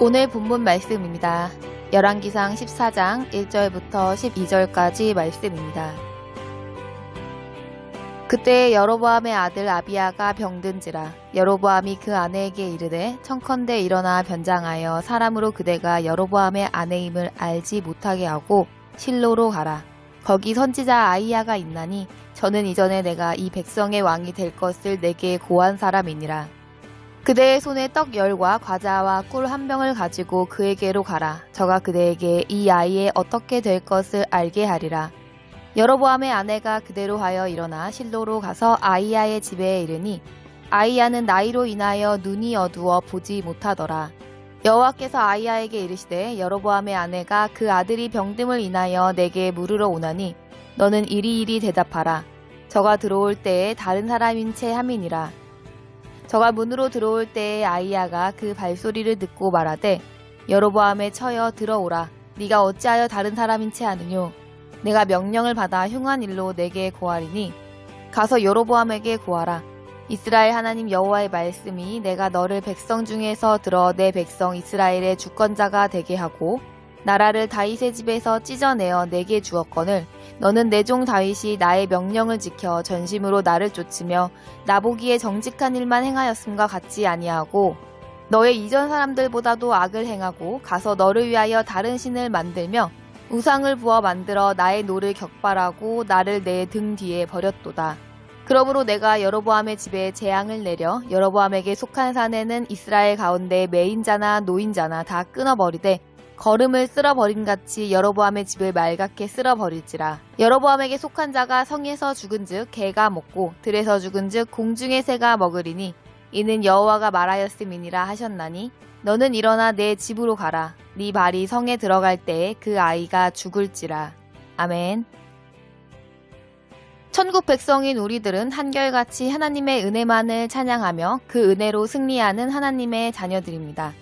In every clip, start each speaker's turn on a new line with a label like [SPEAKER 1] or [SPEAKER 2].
[SPEAKER 1] 오늘 본문 말씀입니다. 열왕기상 14장 1절부터 12절까지 말씀입니다. 그때 여로보암의 아들 아비야가 병든지라 여로보암이 그 아내에게 이르되 청컨대 일어나 변장하여 사람으로 그대가 여로보암의 아내임을 알지 못하게 하고 실로로 가라. 거기 선지자 아이야가 있나니 저는 이전에 내가 이 백성의 왕이 될 것을 내게 고한 사람이니라. 그대의 손에 떡 열과 과자와 꿀 한 병을 가지고 그에게로 가라. 저가 그대에게 이 아이의 어떻게 될 것을 알게 하리라. 여로보암의 아내가 그대로 하여 일어나 실로로 가서 아이야의 집에 이르니 아이야는 나이로 인하여 눈이 어두워 보지 못하더라. 여호와께서 아이야에게 이르시되 여로보암의 아내가 그 아들이 병듦을 인하여 내게 물으러 오나니 너는 이리이리 대답하라. 저가 들어올 때에 다른 사람인 채 함이니라. 저가 문으로 들어올 때에 아이야가 그 발소리를 듣고 말하되 여로보암에 처여 들어오라. 네가 어찌하여 다른 사람인 채 하느뇨? 내가 명령을 받아 흉한 일로 내게 고하리니 가서 여로보암에게 고하라. 이스라엘 하나님 여호와의 말씀이 내가 너를 백성 중에서 들어 내 백성 이스라엘의 주권자가 되게 하고 나라를 다윗의 집에서 찢어내어 내게 주었거늘 너는 내 종 다윗이 나의 명령을 지켜 전심으로 나를 쫓으며 나보기에 정직한 일만 행하였음과 같지 아니하고 너의 이전 사람들보다도 악을 행하고 가서 너를 위하여 다른 신을 만들며 우상을 부어 만들어 나의 노를 격발하고 나를 내 등 뒤에 버렸도다. 그러므로 내가 여로보암의 집에 재앙을 내려 여로보암에게 속한 사내는 이스라엘 가운데 매인자나 노인자나 다 끊어버리되 걸음을 쓸어버린 같이 여로보암의 집을 말갛게 쓸어버릴지라. 여로보암에게 속한 자가 성에서 죽은즉 개가 먹고 들에서 죽은즉 공중의 새가 먹으리니 이는 여호와가 말하였음이니라 하셨나니 너는 일어나 내 집으로 가라. 네 발이 성에 들어갈 때에 그 아이가 죽을지라. 아멘. 천국 백성인 우리들은 한결같이 하나님의 은혜만을 찬양하며 그 은혜로 승리하는 하나님의 자녀들입니다.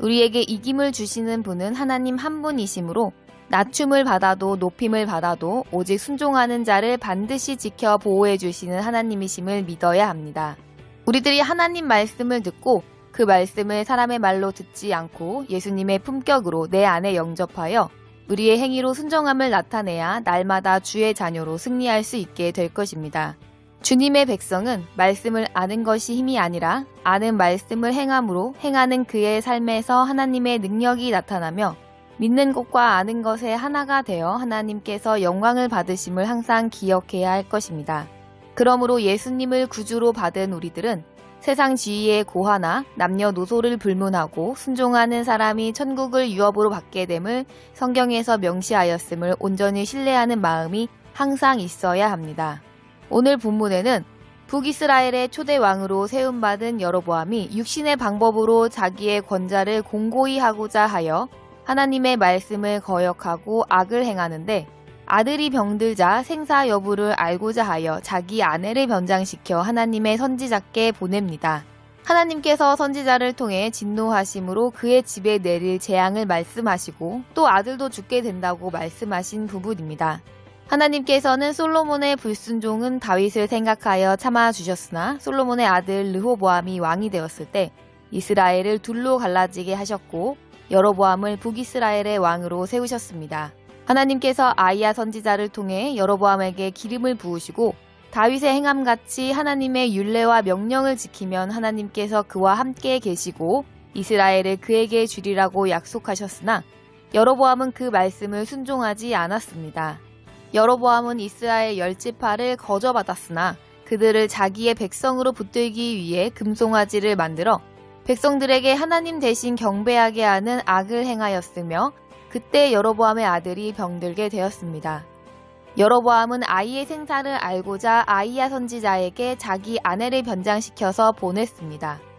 [SPEAKER 1] 우리에게 이김을 주시는 분은 하나님 한 분이시므로 낮춤을 받아도 높임을 받아도 오직 순종하는 자를 반드시 지켜 보호해 주시는 하나님이심을 믿어야 합니다. 우리들이 하나님 말씀을 듣고 그 말씀을 사람의 말로 듣지 않고 예수님의 품격으로 내 안에 영접하여 우리의 행위로 순정함을 나타내야 날마다 주의 자녀로 승리할 수 있게 될 것입니다. 주님의 백성은 말씀을 아는 것이 힘이 아니라 아는 말씀을 행함으로 행하는 그의 삶에서 하나님의 능력이 나타나며 믿는 것과 아는 것의 하나가 되어 하나님께서 영광을 받으심을 항상 기억해야 할 것입니다. 그러므로 예수님을 구주로 받은 우리들은 세상 지위에 고하나 남녀노소를 불문하고 순종하는 사람이 천국을 유업으로 받게 됨을 성경에서 명시하였음을 온전히 신뢰하는 마음이 항상 있어야 합니다. 오늘 본문에는 북이스라엘의 초대 왕으로 세움받은 여로보암이 육신의 방법으로 자기의 권자를 공고히 하고자 하여 하나님의 말씀을 거역하고 악을 행하는데 아들이 병들자 생사 여부를 알고자 하여 자기 아내를 변장시켜 하나님의 선지자께 보냅니다. 하나님께서 선지자를 통해 진노하심으로 그의 집에 내릴 재앙을 말씀하시고 또 아들도 죽게 된다고 말씀하신 부분입니다. 하나님께서는 솔로몬의 불순종은 다윗을 생각하여 참아 주셨으나 솔로몬의 아들 르호보암이 왕이 되었을 때 이스라엘을 둘로 갈라지게 하셨고 여로보암을 북이스라엘의 왕으로 세우셨습니다. 하나님께서 아이야 선지자를 통해 여로보암에게 기름을 부으시고 다윗의 행함 같이 하나님의 율례와 명령을 지키면 하나님께서 그와 함께 계시고 이스라엘을 그에게 주리라고 약속하셨으나 여로보암은 그 말씀을 순종하지 않았습니다. 여로보암은 이스라엘 열지파를 거저받았으나 그들을 자기의 백성으로 붙들기 위해 금송아지를 만들어 백성들에게 하나님 대신 경배하게 하는 악을 행하였으며 그때 여로보암의 아들이 병들게 되었습니다. 여로보암은 아이의 생사를 알고자 아이야 선지자에게 자기 아내를 변장시켜서 보냈습니다.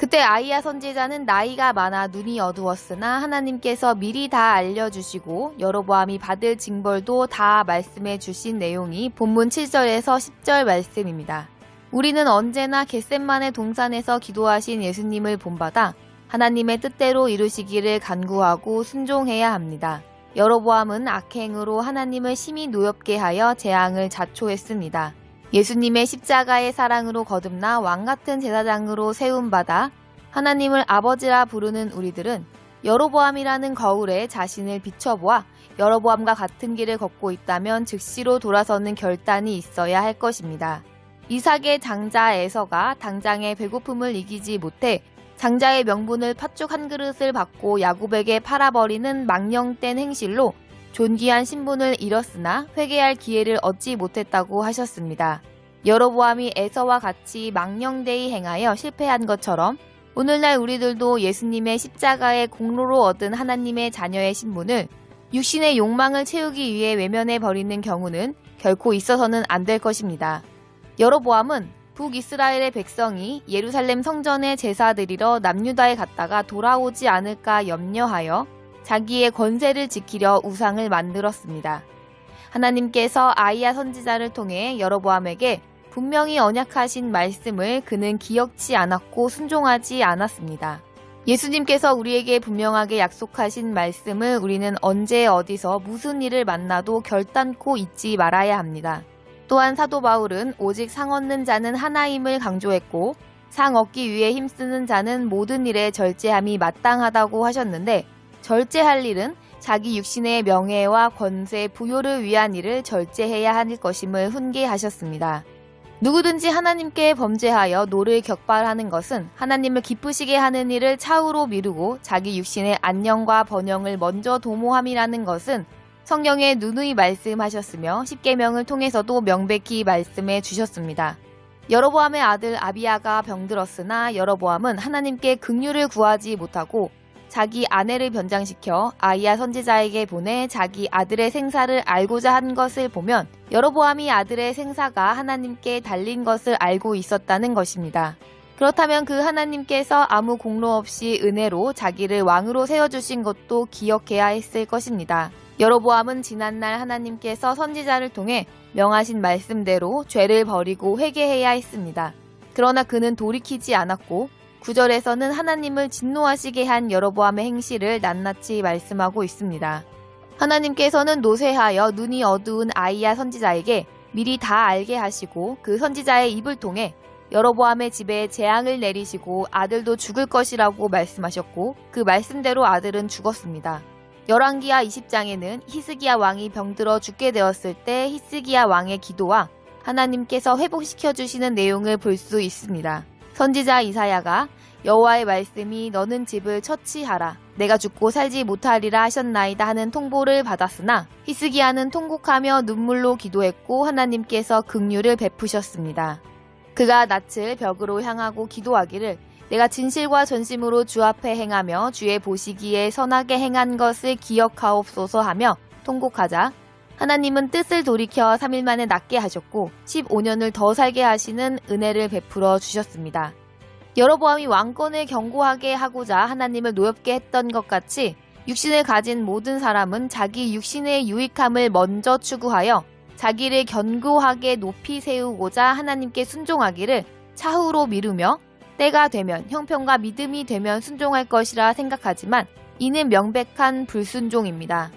[SPEAKER 1] 그때 아이야 선지자는 나이가 많아 눈이 어두웠으나 하나님께서 미리 다 알려주시고 여로보암이 받을 징벌도 다 말씀해 주신 내용이 본문 7절에서 10절 말씀입니다. 우리는 언제나 겟셋만의 동산에서 기도하신 예수님을 본받아 하나님의 뜻대로 이루시기를 간구하고 순종해야 합니다. 여로보암은 악행으로 하나님을 심히 노엽게 하여 재앙을 자초했습니다. 예수님의 십자가의 사랑으로 거듭나 왕 같은 제사장으로 세움받아 하나님을 아버지라 부르는 우리들은 여로보암이라는 거울에 자신을 비춰보아 여로보암과 같은 길을 걷고 있다면 즉시로 돌아서는 결단이 있어야 할 것입니다. 이삭의 장자 에서가 당장의 배고픔을 이기지 못해 장자의 명분을 팥죽 한 그릇을 받고 야곱에게 팔아버리는 망령된 행실로 존귀한 신분을 잃었으나 회개할 기회를 얻지 못했다고 하셨습니다. 여로보암이 에서와 같이 망령되이 행하여 실패한 것처럼 오늘날 우리들도 예수님의 십자가의 공로로 얻은 하나님의 자녀의 신분을 육신의 욕망을 채우기 위해 외면해 버리는 경우는 결코 있어서는 안 될 것입니다. 여로보암은 북이스라엘의 백성이 예루살렘 성전에 제사 드리러 남유다에 갔다가 돌아오지 않을까 염려하여 자기의 권세를 지키려 우상을 만들었습니다. 하나님께서 아이야 선지자를 통해 여로보암에게 분명히 언약하신 말씀을 그는 기억지 않았고 순종하지 않았습니다. 예수님께서 우리에게 분명하게 약속하신 말씀을 우리는 언제 어디서 무슨 일을 만나도 결단코 잊지 말아야 합니다. 또한 사도 바울은 오직 상 얻는 자는 하나임을 강조했고 상 얻기 위해 힘쓰는 자는 모든 일에 절제함이 마땅하다고 하셨는데 절제할 일은 자기 육신의 명예와 권세, 부요를 위한 일을 절제해야 할 것임을 훈계하셨습니다. 누구든지 하나님께 범죄하여 노를 격발하는 것은 하나님을 기쁘시게 하는 일을 차후로 미루고 자기 육신의 안녕과 번영을 먼저 도모함이라는 것은 성경에 누누이 말씀하셨으며 십계명을 통해서도 명백히 말씀해 주셨습니다. 여로보암의 아들 아비야가 병들었으나 여로보암은 하나님께 긍휼을 구하지 못하고 자기 아내를 변장시켜 아이야 선지자에게 보내 자기 아들의 생사를 알고자 한 것을 보면 여로보암이 아들의 생사가 하나님께 달린 것을 알고 있었다는 것입니다. 그렇다면 그 하나님께서 아무 공로 없이 은혜로 자기를 왕으로 세워주신 것도 기억해야 했을 것입니다. 여로보암은 지난날 하나님께서 선지자를 통해 명하신 말씀대로 죄를 버리고 회개해야 했습니다. 그러나 그는 돌이키지 않았고 구절에서는 하나님을 진노하시게 한 여로보암의 행실을 낱낱이 말씀하고 있습니다. 하나님께서는 노쇠하여 눈이 어두운 아이야 선지자에게 미리 다 알게 하시고 그 선지자의 입을 통해 여로보암의 집에 재앙을 내리시고 아들도 죽을 것이라고 말씀하셨고 그 말씀대로 아들은 죽었습니다. 열왕기하 20장에는 히스기야 왕이 병들어 죽게 되었을 때 히스기야 왕의 기도와 하나님께서 회복시켜 주시는 내용을 볼 수 있습니다. 선지자 이사야가 여호와의 말씀이 너는 집을 처치하라 내가 죽고 살지 못하리라 하셨나이다 하는 통보를 받았으나 히스기야는 통곡하며 눈물로 기도했고 하나님께서 긍휼을 베푸셨습니다. 그가 낯을 벽으로 향하고 기도하기를 내가 진실과 전심으로 주 앞에 행하며 주의 보시기에 선하게 행한 것을 기억하옵소서 하며 통곡하자 하나님은 뜻을 돌이켜 3일 만에 낫게 하셨고 15년을 더 살게 하시는 은혜를 베풀어 주셨습니다. 여로보암이 왕권을 경고하게 하고자 하나님을 노엽게 했던 것 같이 육신을 가진 모든 사람은 자기 육신의 유익함을 먼저 추구하여 자기를 견고하게 높이 세우고자 하나님께 순종하기를 차후로 미루며 때가 되면 형편과 믿음이 되면 순종할 것이라 생각하지만 이는 명백한 불순종입니다.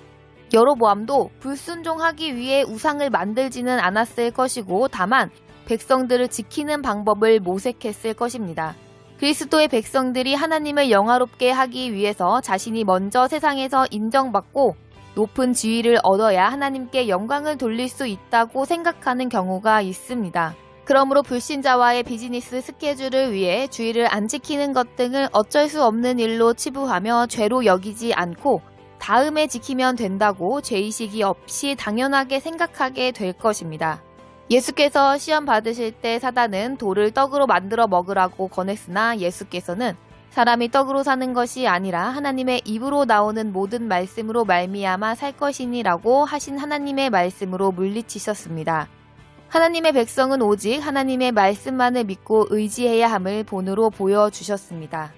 [SPEAKER 1] 여로보암도 불순종하기 위해 우상을 만들지는 않았을 것이고 다만 백성들을 지키는 방법을 모색했을 것입니다. 그리스도의 백성들이 하나님을 영화롭게 하기 위해서 자신이 먼저 세상에서 인정받고 높은 지위를 얻어야 하나님께 영광을 돌릴 수 있다고 생각하는 경우가 있습니다. 그러므로 불신자와의 비즈니스 스케줄을 위해 주의를 안 지키는 것 등을 어쩔 수 없는 일로 치부하며 죄로 여기지 않고 다음에 지키면 된다고 죄의식이 없이 당연하게 생각하게 될 것입니다. 예수께서 시험 받으실 때 사단은 돌을 떡으로 만들어 먹으라고 권했으나 예수께서는 사람이 떡으로 사는 것이 아니라 하나님의 입으로 나오는 모든 말씀으로 말미암아 살 것이니라고 하신 하나님의 말씀으로 물리치셨습니다. 하나님의 백성은 오직 하나님의 말씀만을 믿고 의지해야 함을 본으로 보여주셨습니다.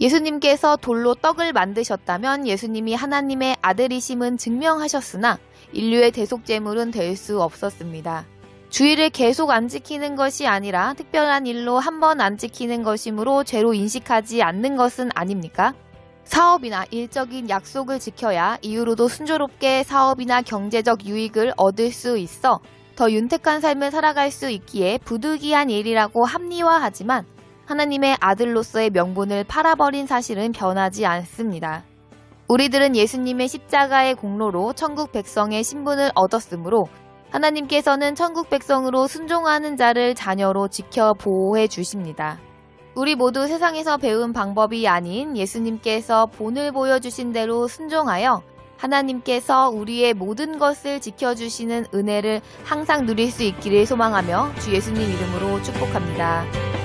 [SPEAKER 1] 예수님께서 돌로 떡을 만드셨다면 예수님이 하나님의 아들이심은 증명하셨으나 인류의 대속제물은 될 수 없었습니다. 주의를 계속 안 지키는 것이 아니라 특별한 일로 한 번 안 지키는 것이므로 죄로 인식하지 않는 것은 아닙니까? 사업이나 일적인 약속을 지켜야 이후로도 순조롭게 사업이나 경제적 유익을 얻을 수 있어 더 윤택한 삶을 살아갈 수 있기에 부득이한 일이라고 합리화하지만 하나님의 아들로서의 명분을 팔아버린 사실은 변하지 않습니다. 우리들은 예수님의 십자가의 공로로 천국 백성의 신분을 얻었으므로 하나님께서는 천국 백성으로 순종하는 자를 자녀로 지켜 보호해 주십니다. 우리 모두 세상에서 배운 방법이 아닌 예수님께서 본을 보여주신 대로 순종하여 하나님께서 우리의 모든 것을 지켜주시는 은혜를 항상 누릴 수 있기를 소망하며 주 예수님 이름으로 축복합니다.